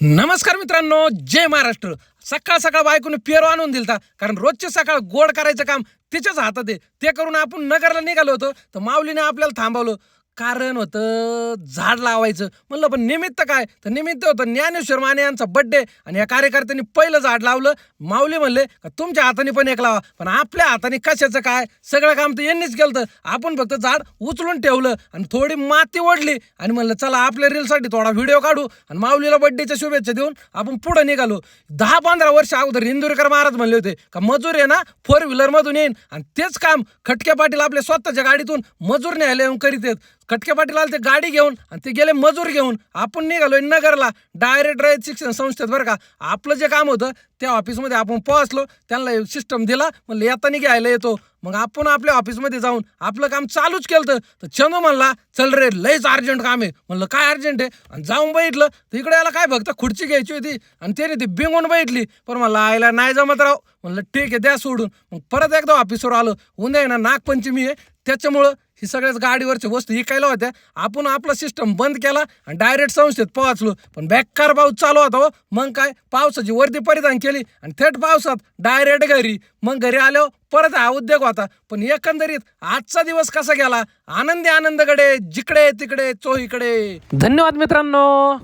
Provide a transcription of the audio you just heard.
नमस्कार मित्रांनो जय महाराष्ट्र. सकाळ सकाळ बायकोने पेरो आणून दिलता कारण रोजचे सकाळ गोड करायचं काम तिच्याच हातात आहे. ते करून आपण नगरला निघालो होतो तर माऊलीने आपल्याला थांबवलं. कारण होतं झाड लावायचं. म्हणलं पण निमित्त काय? तर निमित्त होतं ज्ञानेश्वर माने यांचा बड्डे आणि या कार्यकर्त्यांनी पहिलं झाड लावलं. माऊली म्हणले का तुमच्या हाताने पण एक लावा. पण आपल्या हाताने कशाचं काय? सगळं काम तर यांनीच केलं तर आपण फक्त झाड उचलून ठेवलं आणि थोडी माती ओढली आणि म्हणलं चला आपल्या रीलसाठी थोडा व्हिडिओ काढू आणि माऊलीला बड्डेच्या शुभेच्छा देऊन आपण पुढे निघालो. दहा पंधरा वर्ष अगोदर इंदुरकर महाराज म्हणले होते का मजूर आहे ना फोर व्हीलर मधून येईन आणि तेच काम खटके पाटील आपल्या स्वतःच्या गाडीतून मजूर न्यायला येऊन करीत आहेत. कटके पाटील आले ते गाडी घेऊन आणि ते गेले मजूर घेऊन. आपण निघालो नगरला. डायरेक्ट रयत शिक्षण संस्थेत बरं का. आपलं जे काम होतं त्या ऑफिसमध्ये आपण पोहोचलो. त्यांना सिस्टम दिला. म्हणलं येताना घ्यायला येतो. मग आपण आपल्या ऑफिसमध्ये जाऊन आपलं काम चालूच केलं तर चंदू म्हणला चल रे लयच अर्जंट काम आहे. म्हणलं काय अर्जंट आहे? आणि जाऊन बघितलं. तर इकडे याला काय फक्त खुर्ची घ्यायची होती आणि त्याने ती बिंगून बघितली. पण म्हणलं आईला नाही जमत राव. म्हणलं ठीक आहे द्या सोडून. मग परत एकदा ऑफिसवर आलो. उद्या ना नागपंचमी आहे. त्याच्यामुळं ही सगळ्याच गाडीवरच्या वस्तू विकायला होत्या. आपण आपला सिस्टम बंद केला आणि डायरेक्ट संस्थेत पोहोचलो. पण बेकार पाऊस चालू होता हो. मग काय? पावसाची वर्दी परिधान केली आणि थेट पावसात डायरेक्ट घरी. मग घरी आल्यावर परत हा उद्योग होता. पण एकंदरीत आजचा दिवस कसा गेला? आनंदी आनंदकडे जिकडे तिकडे चोहीकडे. धन्यवाद मित्रांनो.